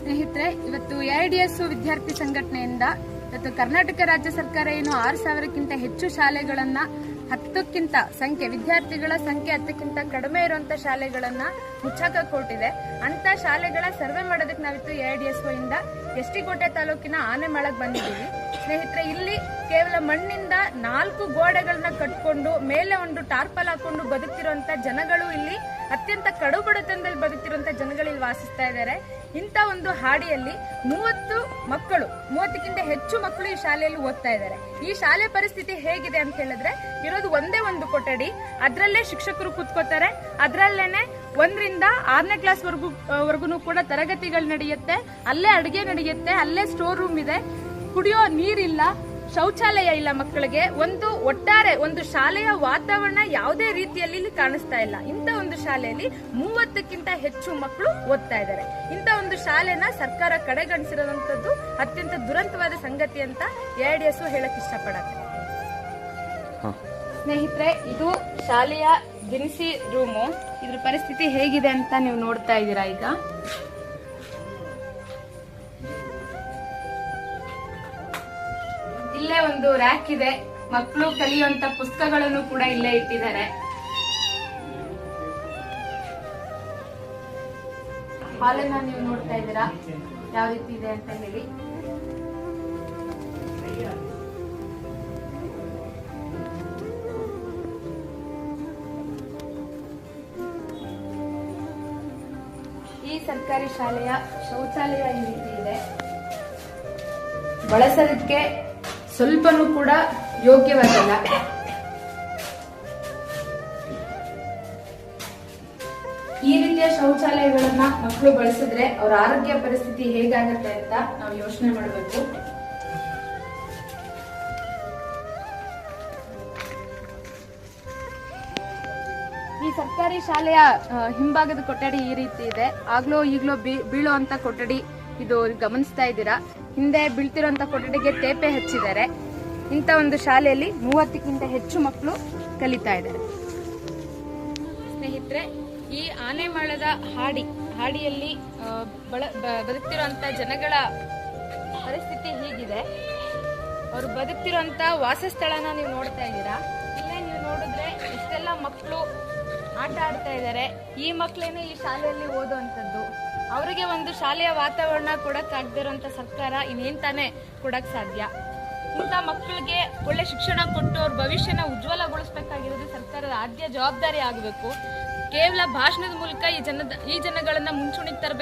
ಸ್ನೇಹಿತರೆ ಇವತ್ತು ಎಐಡಿಎಸ್ ವಿದ್ಯಾರ್ಥಿ ಸಂಘಟನೆಯಿಂದ ಇವತ್ತು ಕರ್ನಾಟಕ ರಾಜ್ಯ ಸರ್ಕಾರ ಏನು ಆರು ಸಾವಿರಕ್ಕಿಂತ ಹೆಚ್ಚು ಶಾಲೆಗಳನ್ನ ಹತ್ತಕ್ಕಿಂತ ಸಂಖ್ಯೆ, ವಿದ್ಯಾರ್ಥಿಗಳ ಸಂಖ್ಯೆ ಹತ್ತಕ್ಕಿಂತ ಕಡಿಮೆ ಇರುವಂತ ಶಾಲೆಗಳನ್ನ ಮುಚ್ಚಾಕ ಕೊಟ್ಟಿದೆ ಅಂತ ಶಾಲೆಗಳ ಸರ್ವೆ ಮಾಡೋದಕ್ಕೆ ನಾವಿತ್ತು ಎ ಇಂದ ಎಸ್ ಟಿ ಕೋಟೆ ತಾಲೂಕಿನ ಆನೆಮಾಳಕ್ ಬಂದಿದ್ದೀವಿ. ಸ್ನೇಹಿತರೆ, ಇಲ್ಲಿ ಕೇವಲ ಮಣ್ಣಿಂದ ನಾಲ್ಕು ಗೋಡೆಗಳನ್ನ ಕಟ್ಕೊಂಡು, ಮೇಲೆ ಒಂದು ಟಾರ್ಪಲ್ ಹಾಕೊಂಡು ಬದುಕ್ತಿರುವಂತ ಜನಗಳು ಇಲ್ಲಿ ಅತ್ಯಂತ ಕಡು ಬಡತನದಲ್ಲಿ ಬದುಕ್ತಿರುವಂತ ಜನಗಳು ಇಲ್ಲಿ ವಾಸಿಸ್ತಾ ಇದ್ದಾರೆ ಇಂಥ ಒಂದು ಹಾಡಿಯಲ್ಲಿ ಮೂವತ್ತು ಮಕ್ಕಳು, ಮೂವತ್ತಕ್ಕಿಂತ ಹೆಚ್ಚು ಮಕ್ಕಳು ಈ ಶಾಲೆಯಲ್ಲಿ ಓದ್ತಾ ಇದ್ದಾರೆ ಈ ಶಾಲೆ ಪರಿಸ್ಥಿತಿ ಹೇಗಿದೆ ಅಂತ ಹೇಳಿದ್ರೆ ಇರೋದು ಒಂದೇ ಒಂದು ಕೊಠಡಿ. ಅದರಲ್ಲೇ ಶಿಕ್ಷಕರು ಕೂತ್ಕೋತಾರೆ ಅದರಲ್ಲೇನೆ ಒಂದರಿಂದ ಆರನೇ ಕ್ಲಾಸ್ ವರ್ಗು ವರ್ಗುನು ಕೂಡ ತರಗತಿಗಳು ನಡೆಯುತ್ತೆ. ಅಲ್ಲೇ ಅಡುಗೆ ನಡೆಯುತ್ತೆ. ಅಲ್ಲೇ ಸ್ಟೋರ್ ರೂಮ್ ಇದೆ. ಕುಡಿಯೋ ನೀರಿಲ್ಲ. ಶೌಚಾಲಯ ಇಲ್ಲ ಮಕ್ಕಳಿಗೆ. ಒಂದು ಒಟ್ಟಾರೆ ಒಂದು ಶಾಲೆಯ ವಾತಾವರಣ ಯಾವುದೇ ರೀತಿಯಲ್ಲಿ ಇಲ್ಲಿ ಕಾಣಿಸ್ತಾ ಇಲ್ಲ. ಇಂಥ ಒಂದು ಶಾಲೆಯಲ್ಲಿ ಮೂವತ್ತಕ್ಕಿಂತ ಹೆಚ್ಚು ಮಕ್ಕಳು ಓದ್ತಾ ಇದ್ದಾರೆ. ಇಂಥ ಒಂದು ಶಾಲೆನ ಸರ್ಕಾರ ಕಡೆಗಣಿಸಿರುವಂತದ್ದು ಅತ್ಯಂತ ದುರಂತವಾದ ಸಂಗತಿ ಅಂತ ಎಐಡಿಎಸ್ ಹೇಳಕ್ ಇಷ್ಟಪಡತ್ತೆ. ಸ್ನೇಹಿತರೆ, ಇದು ಶಾಲೆಯ ದಿನಸಿ ರೂಮು. ಇದ್ರ ಪರಿಸ್ಥಿತಿ ಹೇಗಿದೆ ಅಂತ ನೀವು ನೋಡ್ತಾ ಇದ್ದೀರಾ ಈಗ? ಇಲ್ಲೇ ಒಂದು ರ್ಯಾಕ್ ಇದೆ. ಮಕ್ಕಳು ಕಲಿಯುವಂತ ಪುಸ್ತಕಗಳನ್ನು ಕೂಡ ಇಲ್ಲೇ ಇಟ್ಟಿದ್ದಾರೆ. ಹಾಲನ್ನ ನೀವು ನೋಡ್ತಾ ಇದ್ದೀರಾ? ಯಾವ ರೀತಿ ಇದೆ ಅಂತ ಹೇಳಿ. ಸರ್ಕಾರಿ ಶಾಲೆಯ ಶೌಚಾಲಯ ಈ ರೀತಿ ಇದೆ. ಬಳಸೋದಕ್ಕೆ ಸ್ವಲ್ಪನೂ ಕೂಡ ಯೋಗ್ಯವಾಗಿಲ್ಲ. ಈ ರೀತಿಯ ಶೌಚಾಲಯಗಳನ್ನ ಮಕ್ಕಳು ಬಳಸಿದ್ರೆ ಅವರ ಆರೋಗ್ಯ ಪರಿಸ್ಥಿತಿ ಹೇಗಾಗತ್ತೆ ಅಂತ ನಾವು ಯೋಚನೆ ಮಾಡಬೇಕು. ಈ ಸರ್ಕಾರಿ ಶಾಲೆಯ ಹಿಂಭಾಗದ ಕೊಠಡಿ ಈ ರೀತಿ ಇದೆ. ಆಗ್ಲೋ ಈಗ್ಲೋ ಬೀಳೋ ಬೀಳುವಂತ ಕೊಠಡಿ ಇದು ಗಮನಿಸ್ತಾ ಇದ್ದೀರಾ? ಹಿಂದೆ ಬೀಳ್ತಿರೋಂತ ಕೊಠಡಿಗೆ ತೇಪೆ ಹಚ್ಚಿದ್ದಾರೆ. ಇಂಥ ಒಂದು ಶಾಲೆಯಲ್ಲಿ ಮೂವತ್ತಕ್ಕಿಂತ ಹೆಚ್ಚು ಮಕ್ಕಳು ಕಲಿತಾ ಇದ್ದಾರೆ. ಸ್ನೇಹಿತರೆ, ಈ ಆನೆಮಳದ ಹಾಡಿ, ಹಾಡಿಯಲ್ಲಿ ಬಳ ಬದುಕ್ತಿರುವಂತ ಜನಗಳ ಪರಿಸ್ಥಿತಿ ಹೀಗಿದೆ. ಅವರು ಬದುಕ್ತಿರುವಂತ ವಾಸಸ್ಥಳನ ನೀವು ನೋಡ್ತಾ ಇದ್ದೀರಾ? ಇಲ್ಲೇ ನೀವು ನೋಡಿದ್ರೆ ಇಷ್ಟೆಲ್ಲ ಮಕ್ಕಳು ಆಟ ಆಡ್ತಾ ಇದ್ದಾರೆ ಈ ಮಕ್ಕಳೇನೆ ಈ ಶಾಲೆಯಲ್ಲಿ ಓದುವಂಥದ್ದು. ಅವರಿಗೆ ಒಂದು ಶಾಲೆಯ ವಾತಾವರಣ ಕೊಡಕ್ ಆಗದಿರುವಂತ ಸರ್ಕಾರ ಇನ್ನೇನ್ ತಾನೇ ಕೊಡಕ್ ಸಾಧ್ಯ. ಇಂಥ ಮಕ್ಕಳಿಗೆ ಒಳ್ಳೆ ಶಿಕ್ಷಣ ಕೊಟ್ಟು ಅವ್ರ ಭವಿಷ್ಯನ ಉಜ್ವಲಗೊಳಿಸ್ಬೇಕಾಗಿರೋದು ಸರ್ಕಾರದ ಆದ್ಯ ಜವಾಬ್ದಾರಿ ಆಗಬೇಕು. ಕೇವಲ ಭಾಷಣದ ಮೂಲಕ ಈ ಜನದ, ಈ ಜನಗಳನ್ನ ಮುಂಚೂಣಿಗೆ ತರಬೇಕು